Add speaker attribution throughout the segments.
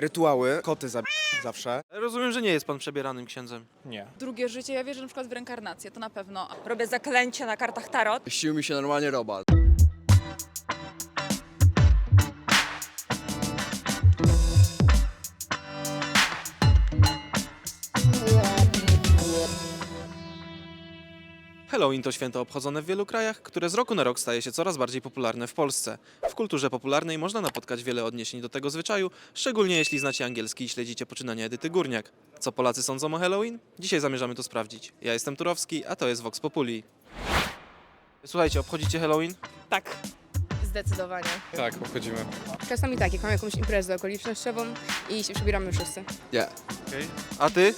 Speaker 1: Rytuały, koty za zawsze.
Speaker 2: Rozumiem, że nie jest pan przebieranym księdzem.
Speaker 3: Nie.
Speaker 4: Drugie życie, ja wierzę na przykład w reinkarnację, to na pewno.
Speaker 5: Robię zaklęcia na kartach tarot.
Speaker 6: Sił mi się normalnie robal.
Speaker 2: Halloween to święto obchodzone w wielu krajach, które z roku na rok staje się coraz bardziej popularne w Polsce. W kulturze popularnej można napotkać wiele odniesień do tego zwyczaju, szczególnie jeśli znacie angielski i śledzicie poczynania Edyty Górniak. Co Polacy sądzą o Halloween? Dzisiaj zamierzamy to sprawdzić. Ja jestem Turowski, a to jest Vox Populi. Słuchajcie, obchodzicie Halloween?
Speaker 5: Tak.
Speaker 7: Zdecydowanie.
Speaker 3: Tak, obchodzimy.
Speaker 7: Czasami tak, jak mamy jakąś imprezę okolicznościową i się przebieramy wszyscy.
Speaker 6: Nie.
Speaker 2: A ty?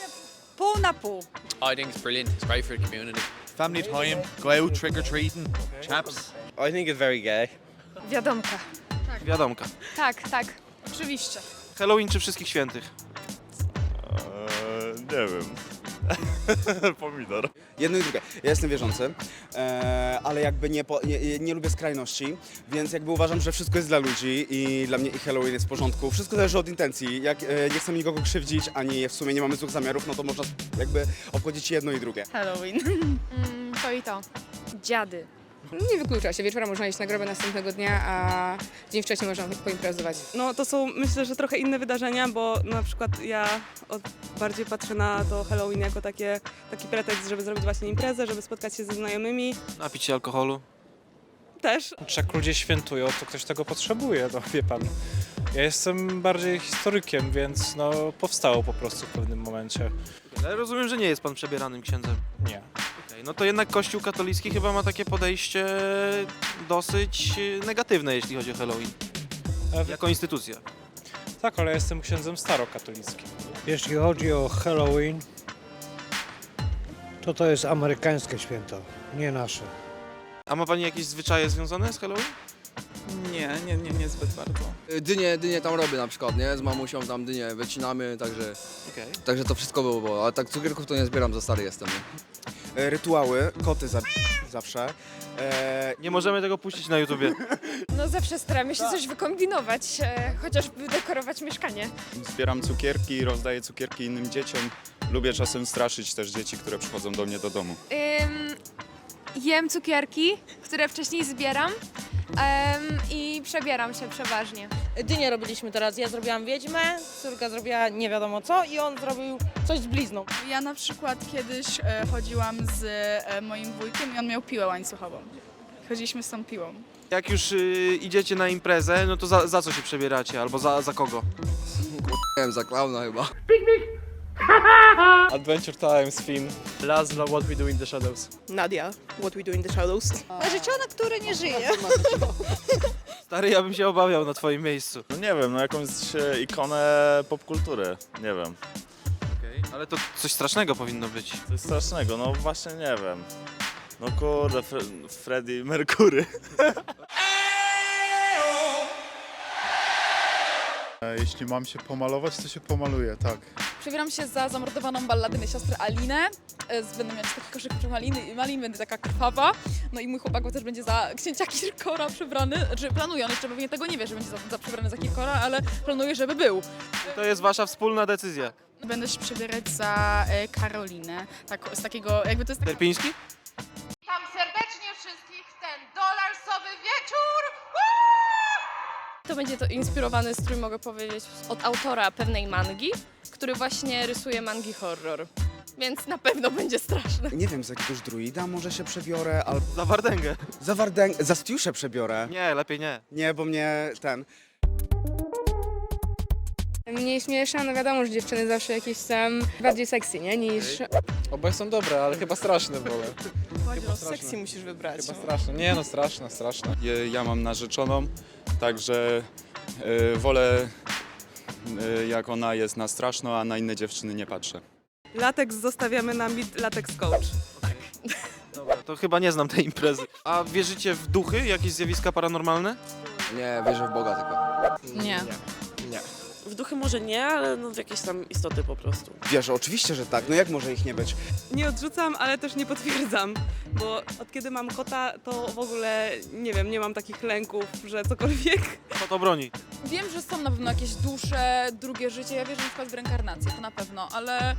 Speaker 5: Pół na pół.
Speaker 8: I think it's brilliant. It's great for the community.
Speaker 9: Family time, go out trick or treating, chaps.
Speaker 10: I think it's very gay.
Speaker 7: Wiadomka.
Speaker 2: Wiadomka.
Speaker 7: Tak, tak. Oczywiście.
Speaker 2: Halloween czy Wszystkich Świętych?
Speaker 9: Eee, nie wiem. Pomidor.
Speaker 1: Jedno i drugie. Ja jestem wierzący, e, ale jakby nie, po, nie, nie lubię skrajności, więc jakby uważam, że wszystko jest dla ludzi i dla mnie i Halloween jest w porządku. Wszystko zależy od intencji. Jak e, nie chcemy nikogo krzywdzić, ani w sumie nie mamy złych zamiarów, no to można jakby obchodzić jedno i drugie.
Speaker 4: Halloween.
Speaker 7: Mm, to i to. Dziady. Nie wyklucza się. Wieczorem można iść na grobę następnego dnia, a dzień wcześniej można poimprezować.
Speaker 11: No to są myślę, że trochę inne wydarzenia, bo na przykład ja od, bardziej patrzę na to Halloween jako takie, taki pretekst, żeby zrobić właśnie imprezę, żeby spotkać się ze znajomymi.
Speaker 2: Napić się alkoholu?
Speaker 11: Też
Speaker 3: Jak ludzie świętują, to ktoś tego potrzebuje, no wie pan. Ja jestem bardziej historykiem, więc no powstało po prostu w pewnym momencie.
Speaker 2: Ale rozumiem, że nie jest pan przebieranym księdzem.
Speaker 3: Nie.
Speaker 2: No to jednak Kościół katolicki chyba ma takie podejście dosyć e, negatywne, jeśli chodzi o Halloween.
Speaker 3: A w-
Speaker 2: Jako instytucja.
Speaker 3: Tak, ale jestem księdzem starokatolickim.
Speaker 12: Jeśli chodzi o Halloween, to to jest amerykańskie święto, nie nasze.
Speaker 2: A ma pani jakieś zwyczaje związane z Halloween?
Speaker 4: Nie, nie, nie, niezbyt bardzo.
Speaker 6: Y, Dynie, dynie tam robię na przykład, nie? Z mamusią tam dynie wycinamy, także,
Speaker 2: Okej.
Speaker 6: także to wszystko było, było. Ale tak cukierków to nie zbieram, za stary jestem, nie?
Speaker 1: E, rytuały, koty za zawsze. E,
Speaker 2: Nie możemy tego puścić na YouTubie.
Speaker 7: No zawsze staramy się coś wykombinować, e, chociażby dekorować mieszkanie.
Speaker 9: Zbieram cukierki, rozdaję cukierki innym dzieciom. Lubię czasem straszyć też dzieci, które przychodzą do mnie do domu.
Speaker 7: jem cukierki, które wcześniej zbieram i przebieram się przeważnie.
Speaker 5: Dynię robiliśmy teraz. Ja zrobiłam wiedźmę, córka zrobiła nie wiadomo co i on zrobił coś z blizną.
Speaker 4: Ja na przykład kiedyś e, chodziłam z e, moim wujkiem i on miał piłę łańcuchową. Chodziliśmy z tą piłą.
Speaker 2: Jak już y, idziecie na imprezę, no to za, za co się przebieracie? Albo za, za kogo?
Speaker 6: Nie wiem, za klauna chyba.
Speaker 3: Adventure Time z Finn.
Speaker 10: Laszlo, what we do in the shadows.
Speaker 5: Nadia, what we do in the shadows. Narzeczona, który nie żyje.
Speaker 2: Stary, ja bym się obawiał na twoim miejscu.
Speaker 9: No nie wiem, no jakąś e, ikonę popkultury, nie wiem.
Speaker 2: Ale to coś strasznego powinno być.
Speaker 9: Coś strasznego, no właśnie nie wiem. No kurde, Fre- Freddie Mercury.
Speaker 13: Jeśli mam się pomalować, to się pomaluję, tak.
Speaker 4: Przebieram się za zamordowaną balladynę siostrę Alinę. E, z- Będę mieć taki koszyk maliny, malin, będę taka krwawa. No i mój chłopak też będzie za księcia Kirkora przebrany. Znaczy planuje, on jeszcze pewnie tego nie wie, że będzie za, za przebrany za Kirkora, ale planuje, żeby był.
Speaker 2: To jest wasza wspólna decyzja.
Speaker 4: Będę się przebierać za e, Karolinę. Tak, z takiego, jakby to jest taki
Speaker 2: Terpiński?
Speaker 7: Witam serdecznie wszystkich w ten dolarsowy wieczór! To będzie to inspirowany strój, mogę powiedzieć, od autora pewnej mangi, który właśnie rysuje mangi horror. Więc na pewno będzie straszne.
Speaker 1: nie wiem, za jakiegoś druida może się przebiorę, albo
Speaker 2: Za Wardęgę.
Speaker 1: za Wardęg, za Stiuszę przebiorę.
Speaker 2: Nie, lepiej nie.
Speaker 1: Nie, bo mnie ten...
Speaker 7: Mniej śmieszne, no wiadomo, że dziewczyny zawsze jakieś są bardziej sexy, nie? Niż
Speaker 3: Oboje są dobre, ale chyba straszne wolę.
Speaker 11: Chodzi Seksy musisz wybrać.
Speaker 3: Chyba straszne. Nie no, straszne, straszne.
Speaker 9: Ja, ja mam narzeczoną, także e, wolę jak ona jest na straszno, a na inne dziewczyny nie patrzę.
Speaker 11: Lateks zostawiamy na mit Latex Coach.
Speaker 2: Dobra, to chyba nie znam tej imprezy. A wierzycie w duchy, jakieś zjawiska paranormalne?
Speaker 6: Nie, wierzę w Boga tylko.
Speaker 4: Nie.
Speaker 14: W duchy może nie, ale no w jakieś tam istoty po prostu.
Speaker 1: Wiesz, oczywiście, że tak. No jak może ich nie być?
Speaker 11: Nie odrzucam, ale też nie potwierdzam, bo od kiedy mam kota, to w ogóle nie wiem, nie mam takich lęków, że cokolwiek.
Speaker 2: Kto to broni?
Speaker 4: Wiem, że są na pewno jakieś dusze, drugie życie, ja wierzę na przykład w reinkarnację, to na pewno, ale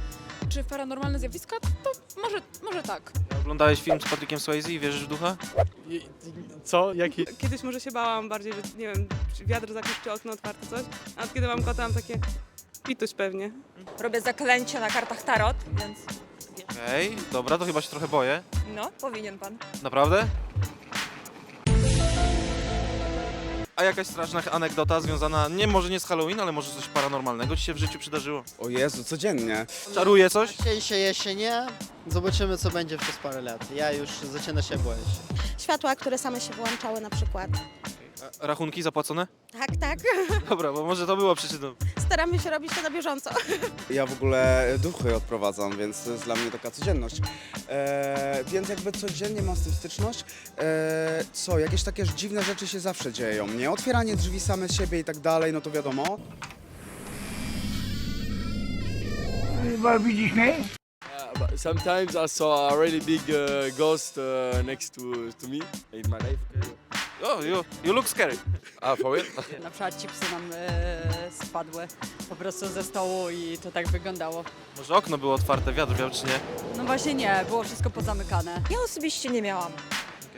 Speaker 4: czy w paranormalne zjawiska? To może, może tak.
Speaker 2: Oglądałeś film z Patrickiem Swayze i wierzysz w ducha?
Speaker 10: Co? Jaki?
Speaker 11: Kiedyś może się bałam bardziej, że nie wiem, czy wiatr zapiszczy okno otwarte, coś, a od kiedy mam kota, mam takie pituś pewnie.
Speaker 5: Robię zaklęcia na kartach tarot, więc
Speaker 2: Okej, dobra, to chyba się trochę boję.
Speaker 5: no, powinien pan.
Speaker 2: Naprawdę? A jakaś straszna anegdota związana, nie może nie z Halloween, ale może coś paranormalnego ci się w życiu przydarzyło?
Speaker 1: O Jezu, codziennie.
Speaker 2: Czaruje coś?
Speaker 10: Się jeszcze nie. Zobaczymy, co będzie przez parę lat. Ja już zaczyna się boić.
Speaker 7: Światła, które same się wyłączały na przykład.
Speaker 2: Rachunki zapłacone?
Speaker 7: Tak, tak.
Speaker 2: Dobra, bo może to było przyczyną.
Speaker 7: Staramy się robić to na bieżąco.
Speaker 1: Ja w ogóle duchy odprowadzam, więc to jest dla mnie taka codzienność. E, więc jakby codziennie mam z tym styczność. E, co, jakieś takie dziwne rzeczy się zawsze dzieją, nie? Otwieranie drzwi same z siebie i tak dalej, no to wiadomo.
Speaker 6: but sometimes I saw a really big uh, ghost uh, next to, to me in my life.
Speaker 2: Oh, you, you look scary.
Speaker 6: Ah, for real?
Speaker 5: Na przykład chipsy nam e, spadły po prostu ze stołu i to tak wyglądało.
Speaker 2: Może okno było otwarte, wiatr wiał czy nie?
Speaker 5: No właśnie nie, było wszystko pozamykane. Ja osobiście nie miałam,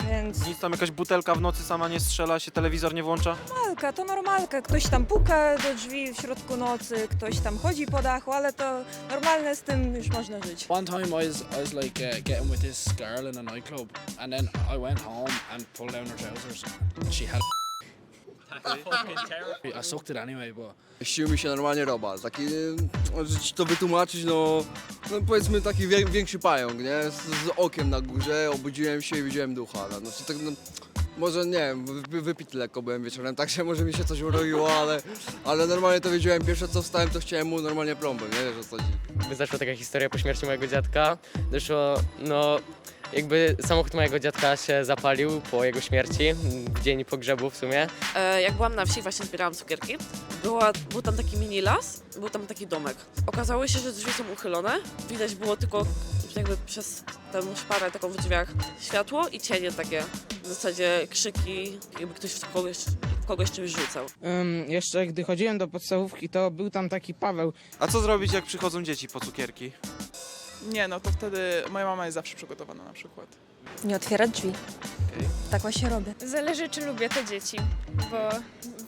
Speaker 5: więc
Speaker 2: Nic tam jakaś butelka w nocy sama nie strzela, się telewizor nie włącza?
Speaker 5: normalka, to normalka. Ktoś tam puka do drzwi w środku nocy, ktoś tam chodzi po dachu, ale to normalne, z tym już można żyć.
Speaker 8: One time I was, I was like uh, getting with this girl in a nightclub, and then I went home and pulled down her trousers. She had. I sucked it anyway, but
Speaker 6: Ścił mi się normalnie robal, taki, e, że ci to wytłumaczyć, no, no powiedzmy taki wie, większy pająk, nie, z, z okiem na górze, obudziłem się i widziałem ducha, no, znaczy tak, no, może nie wiem, wy, wypity lekko byłem wieczorem, tak się może mi się coś uroiło, ale, ale normalnie to wiedziałem, pierwsze co wstałem, to chciałem mu normalnie plombę, nie, wiesz o co chodzi.
Speaker 10: Zaszła taka historia po śmierci mojego dziadka. Doszło, no, jakby samochód mojego dziadka się zapalił po jego śmierci, w dzień pogrzebu w sumie.
Speaker 14: E, jak byłam na wsi, właśnie zbierałam cukierki. Była, był tam taki mini las, był tam taki domek. Okazało się, że drzwi są uchylone. Widać było tylko jakby przez tę szparę taką w drzwiach światło i cienie takie. W zasadzie krzyki, jakby ktoś w kogoś, w kogoś czymś rzucał.
Speaker 5: jeszcze gdy chodziłem do podstawówki, to był tam taki Paweł.
Speaker 2: A co zrobić, jak przychodzą dzieci po cukierki?
Speaker 11: Nie, no to wtedy moja mama jest zawsze przygotowana na przykład.
Speaker 5: Nie otwierać drzwi. Tak właśnie robię.
Speaker 7: Zależy, czy lubię te dzieci, bo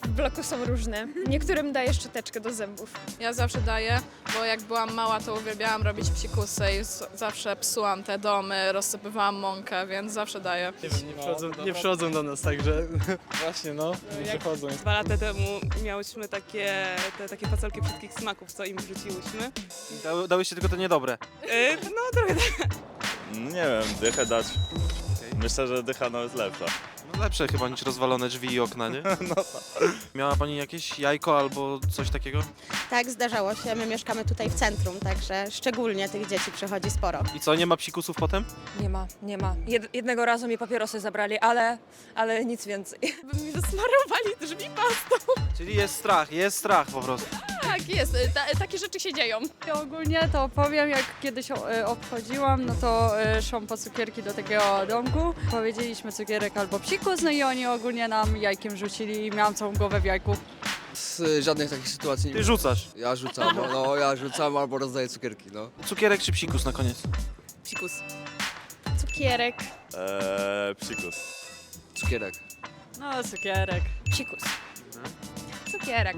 Speaker 7: w bloku są różne. Niektórym daję szczoteczkę do zębów.
Speaker 4: Ja zawsze daję, bo jak byłam mała, to uwielbiałam robić psikusy i z- zawsze psułam te domy, rozsypywałam mąkę, więc zawsze daję.
Speaker 10: Nie wiem, nie przychodzą, nie przychodzą do nas, także...
Speaker 3: Właśnie, no, nie przychodzą.
Speaker 11: Dwa lata temu miałyśmy takie, te, takie fasolki wszystkich smaków, co im wrzuciłyśmy.
Speaker 2: Dały, dały się tylko te niedobre.
Speaker 11: E, no trochę tak.
Speaker 9: Nie wiem, dychę dać. Myślę, że dycha no jest lepsza.
Speaker 2: Lepsze chyba niż rozwalone drzwi i okna, nie? No Miała pani jakieś jajko albo coś takiego?
Speaker 7: Tak, zdarzało się. My mieszkamy tutaj w centrum, także szczególnie tych dzieci przychodzi sporo.
Speaker 2: I co, nie ma psikusów potem?
Speaker 5: Nie ma, nie ma. Jed jednego razu mi papierosy zabrali, ale, ale nic więcej.
Speaker 4: By mi wysmarowali drzwi pastą.
Speaker 2: Czyli jest strach, jest strach po prostu.
Speaker 4: Tak, jest. Ta, takie rzeczy się dzieją.
Speaker 5: Ogólnie to powiem, jak kiedyś e, obchodziłam, no to e, szłam po cukierki do takiego domku. Powiedzieliśmy cukierek albo psikus, no i oni ogólnie nam jajkiem rzucili i miałam całą głowę w jajku.
Speaker 6: Z żadnych takich sytuacji
Speaker 2: Ty
Speaker 6: nie
Speaker 2: rzucasz.
Speaker 6: Ja rzucam, no, no ja rzucam albo rozdaję cukierki, no.
Speaker 2: Cukierek czy psikus na koniec?
Speaker 11: Psikus.
Speaker 7: Cukierek.
Speaker 9: Eee, psikus.
Speaker 6: Cukierek.
Speaker 5: No, cukierek.
Speaker 7: Psikus. Cukierek.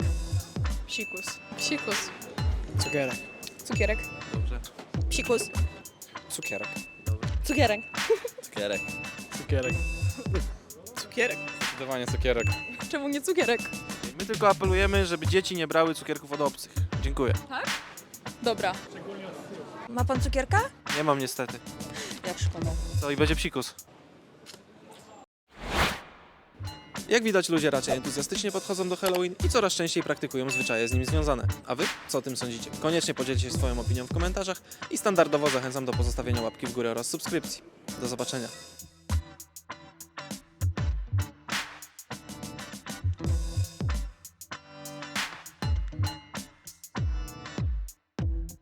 Speaker 7: Psikus.
Speaker 4: Psikus.
Speaker 10: Cukierek.
Speaker 7: Cukierek.
Speaker 2: Dobrze.
Speaker 7: Psikus.
Speaker 10: Cukierek.
Speaker 7: Cukierek.
Speaker 9: Cukierek.
Speaker 10: Cukierek.
Speaker 11: Cukierek.
Speaker 3: Zdecydowanie cukierek.
Speaker 4: Czemu nie cukierek?
Speaker 2: My tylko apelujemy, żeby dzieci nie brały cukierków od obcych. Dziękuję.
Speaker 4: Dobra.
Speaker 5: Ma pan cukierka?
Speaker 2: Nie mam niestety.
Speaker 5: Jak szkoda.
Speaker 2: Co, i będzie psikus. Jak widać, ludzie raczej entuzjastycznie podchodzą do Halloween i coraz częściej praktykują zwyczaje z nim związane. A wy? Co o tym sądzicie? Koniecznie podzielcie się swoją opinią w komentarzach i standardowo zachęcam do pozostawienia łapki w górę oraz subskrypcji. Do zobaczenia.